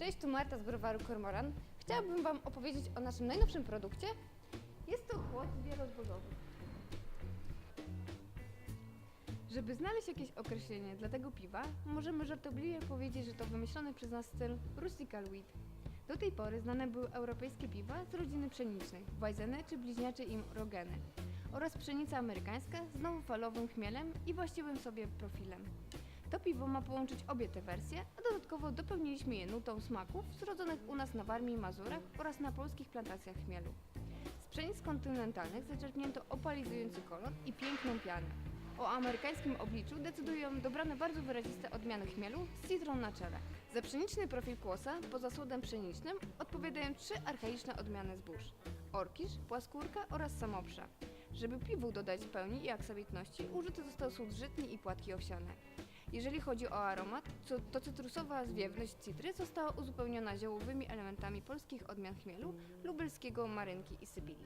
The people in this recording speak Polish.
Cześć, tu Marta z browaru Kormoran. Chciałabym Wam opowiedzieć o naszym najnowszym produkcie. Jest to chłod wielozbożowy. Żeby znaleźć jakieś określenie dla tego piwa, możemy żartobliwie powiedzieć, że to wymyślony przez nas styl Rustical Wheat. Do tej pory znane były europejskie piwa z rodziny pszenicznej, Weizeny czy bliźniacze im Rogeny oraz pszenica amerykańska z nowofalowym chmielem i właściwym sobie profilem. To piwo ma połączyć obie te wersje, a dodatkowo dopełniliśmy je nutą smaków zrodzonych u nas na Warmii i Mazurach oraz na polskich plantacjach chmielu. Z pszenic kontynentalnych zaczerpnięto opalizujący kolor i piękną pianę. O amerykańskim obliczu decydują dobrane bardzo wyraziste odmiany chmielu z citrą na czele. Za pszeniczny profil kłosa, poza słodem pszenicznym, odpowiadają trzy archaiczne odmiany zbóż. Orkisz, płaskórka oraz samopsza. Żeby piwu dodać pełni i aksamitności, użyty został słód żytni i płatki owsiane. Jeżeli chodzi o aromat, to, cytrusowa zwiewność citry została uzupełniona ziołowymi elementami polskich odmian chmielu, lubelskiego, marynki i sybilii.